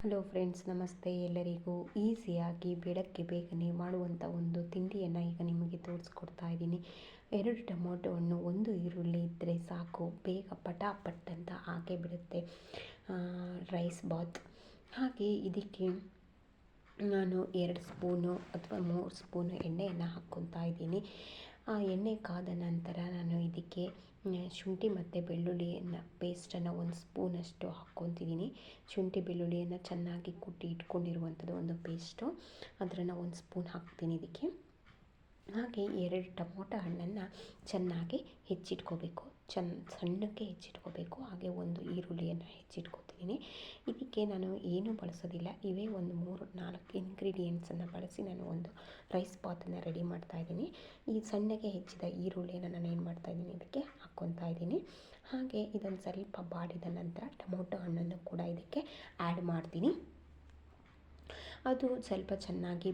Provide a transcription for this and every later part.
Hello friends, ನಮಸ್ತೆ. ಎಲ್ಲರಿಗೂ ಈಸಿಯಾಗಿ ಬೆಳಗ್ಗೆ ಬೇಗನೆ ಮಾಡುವಂಥ ಒಂದು ತಿಂಡಿಯನ್ನು ಈಗ ನಿಮಗೆ ತೋರಿಸ್ಕೊಡ್ತಾ ಇದ್ದೀನಿ. ಎರಡು ಟೊಮೊಟೊವನ್ನು, ಒಂದು ಈರುಳ್ಳಿ ಇದ್ದರೆ ಸಾಕು. ಬೇಗ ಪಟಾಪಟ್ ಅಂತ ಹಾಗೆ ಬಿಡುತ್ತೆ ರೈಸ್ ಬಾತ್. ಹಾಗೆ ಇದಕ್ಕೆ ನಾನು ಎರಡು ಸ್ಪೂನು ಅಥವಾ ಮೂರು ಸ್ಪೂನು ಎಣ್ಣೆಯನ್ನು ಹಾಕ್ಕೊತಾ ಇದ್ದೀನಿ. ಆ ಎಣ್ಣೆ ಕಾದ ನಂತರ ನಾನು ಇದಕ್ಕೆ ಶುಂಠಿ ಮತ್ತು ಬೆಳ್ಳುಳ್ಳಿಯನ್ನು ಪೇಸ್ಟನ್ನು ಒಂದು ಸ್ಪೂನಷ್ಟು ಹಾಕ್ಕೊತಿದ್ದೀನಿ ಶುಂಠಿ, ಬೆಳ್ಳುಳ್ಳಿಯನ್ನು ಚೆನ್ನಾಗಿ ಕುಟ್ಟಿ ಇಟ್ಕೊಂಡಿರುವಂಥದ್ದು ಒಂದು ಪೇಸ್ಟು ಅದನ್ನು ಒಂದು ಸ್ಪೂನ್ ಹಾಕ್ತೀನಿ ಇದಕ್ಕೆ. ಹಾಗೆ ಎರಡು ಟೊಮೊಟೊ ಹಣ್ಣನ್ನು ಚೆನ್ನಾಗಿ ಹೆಚ್ಚಿಟ್ಕೋಬೇಕು. ಚೆನ್ನ ಸಣ್ಣಕ್ಕೆ ಹೆಚ್ಚಿಟ್ಕೋಬೇಕು, ಹಾಗೆ ಒಂದು ಈರುಳ್ಳಿಯನ್ನು ಹೆಚ್ಚಿಟ್ಕೋತೀನಿ ಇದಕ್ಕೆ ನಾನು ಏನೂ ಬಳಸೋದಿಲ್ಲ. ಇವೇ ಒಂದು ಮೂರು, ನಾಲ್ಕು ಇನ್ಗ್ರೀಡಿಯೆಂಟ್ಸನ್ನು ಬಳಸಿ ನಾನು ಒಂದು ರೈಸ್ ಬಾತನ್ನು ರೆಡಿ ಮಾಡ್ತಾ ಇದ್ದೀನಿ. ಈ ಸಣ್ಣಗೆ ಹೆಚ್ಚಿದ ಈರುಳ್ಳಿಯನ್ನು ನಾನು ಏನು ಮಾಡ್ತಾಯಿದ್ದೀನಿ ಇದಕ್ಕೆ ಹಾಕ್ಕೊತಾ ಇದ್ದೀನಿ. ಹಾಗೆ ಇದೊಂದು ಸ್ವಲ್ಪ ಬಾಡಿದ ನಂತರ ಟೊಮೊಟೊ ಹಣ್ಣನ್ನು ಕೂಡ ಇದಕ್ಕೆ ಆ್ಯಡ್ ಮಾಡ್ತೀನಿ. ಅದು ಸ್ವಲ್ಪ ಚೆನ್ನಾಗಿ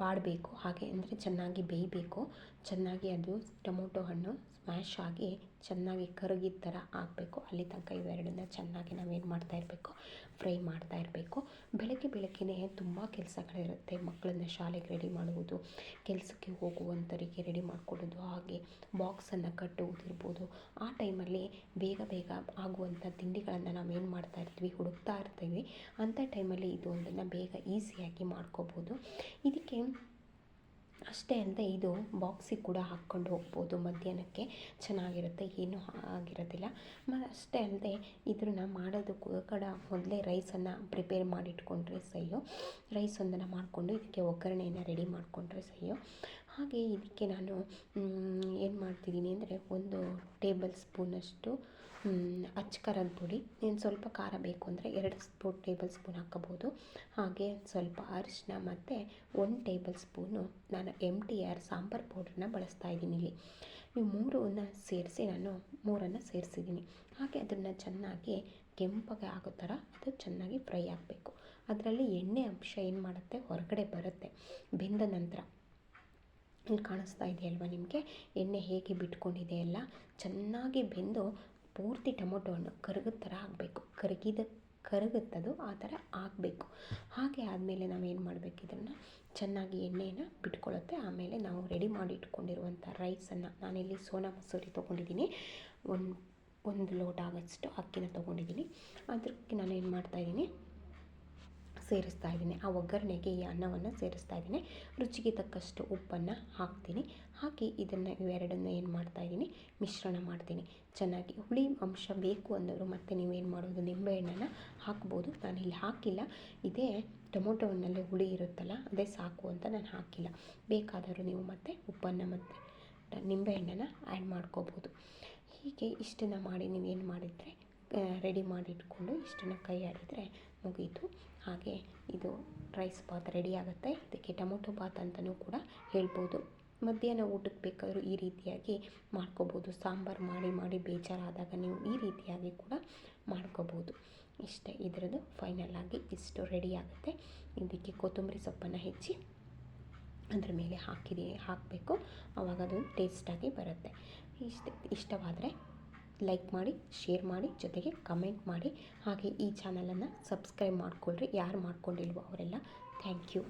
ಬಾಡಬೇಕು ಹಾಗೆ ಅಂದರೆ ಚೆನ್ನಾಗಿ ಬೇಯಬೇಕು. ಚೆನ್ನಾಗಿ ಅದು ಟೊಮೊಟೊ ಹಣ್ಣು ಸ್ಮ್ಯಾಶ್ ಆಗಿ ಚೆನ್ನಾಗಿ ಕರಗಿದ ಥರ ಆಗಬೇಕು. ಅಲ್ಲಿ ತನಕ ಇವೆರಡನ್ನ ಚೆನ್ನಾಗಿ ನಾವೇನು ಮಾಡ್ತಾ ಇರಬೇಕು, ಫ್ರೈ ಮಾಡ್ತಾ ಇರಬೇಕು. ಬೆಳಗ್ಗೆ ಬೆಳಗ್ಗೆನೇ ತುಂಬ ಕೆಲಸಗಳಿರುತ್ತೆ. ಮಕ್ಕಳನ್ನ ಶಾಲೆಗೆ ರೆಡಿ ಮಾಡುವುದು, ಕೆಲಸಕ್ಕೆ ಹೋಗುವಂಥವರಿಗೆ ರೆಡಿ ಮಾಡಿಕೊಡೋದು ಹಾಗೆ ಬಾಕ್ಸನ್ನು ಕಟ್ಟುವುದಿರ್ಬೋದು. ಆ ಟೈಮಲ್ಲಿ ಬೇಗ ಬೇಗ ಆಗುವಂಥ ತಿಂಡಿಗಳನ್ನು ನಾವೇನು ಮಾಡ್ತಾ ಇರ್ತೀವಿ, ಹುಡುಕ್ತಾ ಇರ್ತೀವಿ. ಅಂಥ ಟೈಮಲ್ಲಿ ಇದು ಒಂದನ್ನು ಬೇಗ ಈಸಿಯಾಗಿ ಮಾಡ್ಕೋಬೋದು. ಇದಕ್ಕೆ ಅಷ್ಟೇ ಅಲ್ಲದೆ ಇದು ಬಾಕ್ಸಿಗೆ ಕೂಡ ಹಾಕ್ಕೊಂಡು ಹೋಗ್ಬೋದು ಮಧ್ಯಾಹ್ನಕ್ಕೆ. ಚೆನ್ನಾಗಿರುತ್ತೆ. ಏನೂ ಆಗಿರೋದಿಲ್ಲ. ಮ, ಅಷ್ಟೇ ಅಲ್ಲದೆ ಇದನ್ನು ಮಾಡೋದಕ್ಕೂ ಕೂಡ ಮೊದಲೇ ರೈಸನ್ನು ಪ್ರಿಪೇರ್ ಮಾಡಿಟ್ಕೊಂಡ್ರೆ ರೈಸ್ ರೈಸೊಂದನ್ನು ಮಾಡಿಕೊಂಡು ಇದಕ್ಕೆ ಒಗ್ಗರಣೆಯನ್ನು ರೆಡಿ ಮಾಡಿಕೊಂಡ್ರೆ ಸಹಿಯೋ ಹಾಗೆ ಇದಕ್ಕೆ ನಾನು ಏನು ಮಾಡ್ತಿದ್ದೀನಿ ಅಂದರೆ ಒಂದು ಟೇಬಲ್ ಸ್ಪೂನಷ್ಟು ಅಚ್ಚ ಖಾರದ ಪುಡಿ ಇನ್ನು ಸ್ವಲ್ಪ ಖಾರ ಬೇಕು ಅಂದರೆ ಎರಡು ಸ್ಪೂ ಟೇಬಲ್ ಸ್ಪೂನ್ ಹಾಕ್ಕೋಬೋದು ಹಾಗೆ ಸ್ವಲ್ಪ ಅರಿಶಿನ ಮತ್ತು ಒಂದು ಟೇಬಲ್ ಸ್ಪೂನು ನಾನು ಎಂ ಟಿ ಆರ್ ಸಾಂಬಾರು ಪೌಡ್ರನ್ನ ಬಳಸ್ತಾ ಇದ್ದೀನಿ ಇಲ್ಲಿ. ಈ ಮೂರನ್ನು ಸೇರಿಸಿ ನಾನು, ಮೂರನ್ನು ಸೇರಿಸಿದ್ದೀನಿ. ಹಾಗೆ ಅದನ್ನು ಚೆನ್ನಾಗಿ ಕೆಂಪಗೆ ಆಗೋ ಥರ ಅದು ಚೆನ್ನಾಗಿ ಫ್ರೈ ಆಗಬೇಕು. ಅದರಲ್ಲಿ ಎಣ್ಣೆ ಅಂಶ ಏನು ಮಾಡುತ್ತೆ? ಹೊರಗಡೆ ಬರುತ್ತೆ. ಬೆಂದ ನಂತರ. ಇಲ್ಲಿ ಕಾಣಿಸ್ತಾ ಇದೆಯಲ್ವ ನಿಮಗೆ? ಎಣ್ಣೆ ಹೇಗೆ ಬಿಟ್ಕೊಂಡಿದೆ ಎಲ್ಲ? ಚೆನ್ನಾಗಿ ಬೆಂದು ಪೂರ್ತಿ ಟೊಮೊಟೊ ಹಣ್ಣು ಕರಗದ ಥರ ಆಗಬೇಕು. ಕರಗಿದ, ಕರಗುತ್ತದು, ಆ ಥರ ಆಗಬೇಕು. ಹಾಗೆ ಆದಮೇಲೆ ನಾವೇನು ಮಾಡಬೇಕು ಇದನ್ನು ಚೆನ್ನಾಗಿ ಎಣ್ಣೆಯನ್ನು ಬಿಟ್ಕೊಳ್ಳುತ್ತೆ ಆಮೇಲೆ ನಾವು ರೆಡಿ ಮಾಡಿ ಇಟ್ಕೊಂಡಿರುವಂಥ ರೈಸನ್ನು ನಾನಿಲ್ಲಿ ಸೋನಾ ಮಸೂರಿ ತೊಗೊಂಡಿದ್ದೀನಿ. ಒಂದು ಒಂದು ಲೋಟ ಆಗೋಷ್ಟು ಅಕ್ಕಿನ ತೊಗೊಂಡಿದ್ದೀನಿ. ಅದಕ್ಕೆ ನಾನು ಏನು ಮಾಡ್ತಾಯಿದ್ದೀನಿ ಸೇರಿಸ್ತಾ ಇದ್ದೀನಿ. ಆ ಒಗ್ಗರಣೆಗೆ ಈ ಅನ್ನವನ್ನು ಸೇರಿಸ್ತಾ ಇದ್ದೀನಿ. ರುಚಿಗೆ ತಕ್ಕಷ್ಟು ಉಪ್ಪನ್ನು ಹಾಕ್ತೀನಿ. ಹಾಕಿ ಇದನ್ನು ಇವೆರಡನ್ನು ಏನು ಮಾಡ್ತಾ ಇದ್ದೀನಿ? ಮಿಶ್ರಣ ಮಾಡ್ತೀನಿ. ಚೆನ್ನಾಗಿ ಹುಳಿ ಅಂಶ ಬೇಕು ಅಂದವರು ಮತ್ತೆ ನೀವೇನು ಮಾಡೋದು? ನಿಂಬೆಹಣ್ಣನ್ನು ಹಾಕ್ಬೋದು. ನಾನಿಲ್ಲಿ ಹಾಕಿಲ್ಲ. ಇದೇ ಟೊಮೊಟೊ ಹುಳಿ ಇರುತ್ತಲ್ಲ, ಅದೇ ಸಾಕು ಅಂತ ನಾನು ಹಾಕಿಲ್ಲ. ಬೇಕಾದರೂ ನೀವು ಮತ್ತೆ ಉಪ್ಪನ್ನು ಮತ್ತು ನಿಂಬೆಹಣ್ಣನ್ನು ಆ್ಯಡ್ ಮಾಡ್ಕೋಬೋದು. ಹೀಗೆ ಇಷ್ಟನ್ನು ಮಾಡಿ ನೀವೇನು ಮಾಡಿದರೆ ರೆಡಿ ಮಾಡಿ ಇಟ್ಕೊಂಡು ಇಷ್ಟನ್ನು ಕೈ ಆಡಿದರೆ ಮುಗೀತು. ಹಾಗೆ ಇದು ರೈಸ್ ಬಾತ್ ರೆಡಿ ಆಗುತ್ತೆ. ಇದಕ್ಕೆ ಟೊಮೊಟೊ ಬಾತ್ ಅಂತಲೂ ಕೂಡ ಹೇಳ್ಬೋದು. ಮಧ್ಯಾಹ್ನ ಊಟಕ್ಕೆ ಬೇಕಾದರೂ ಈ ರೀತಿಯಾಗಿ ಮಾಡ್ಕೋಬೋದು. ಸಾಂಬಾರು ಮಾಡಿ ಮಾಡಿ ಬೇಜಾರಾದಾಗ ನೀವು ಈ ರೀತಿಯಾಗಿ ಕೂಡ ಮಾಡ್ಕೋಬೋದು. ಇಷ್ಟೇ, ಇದರದ್ದು ಫೈನಲ್ ಆಗಿ ಇಷ್ಟು ರೆಡಿ ಆಗುತ್ತೆ. ಇದಕ್ಕೆ ಕೊತ್ತಂಬರಿ ಸೊಪ್ಪನ್ನು ಹೆಚ್ಚಿ ಅದರ ಮೇಲೆ ಹಾಕಿದೆ, ಹಾಕಬೇಕು. ಆವಾಗ ಅದು ಟೇಸ್ಟಾಗಿ ಬರುತ್ತೆ. ಇಷ್ಟ, ಇಷ್ಟವಾದರೆ ಲೈಕ್ ಮಾಡಿ ಶೇರ್ ಮಾಡಿ, ಜೊತೆಗೆ ಕಮೆಂಟ್ ಮಾಡಿ. ಹಾಗೆ ಈ ಚಾನಲನ್ನು ಸಬ್ಸ್ಕ್ರೈಬ್ ಮಾಡಿಕೊಳ್ಳ್ರಿ ಯಾರು ಮಾಡ್ಕೊಂಡಿಲ್ವೋ ಅವರೆಲ್ಲ ಥ್ಯಾಂಕ್ ಯು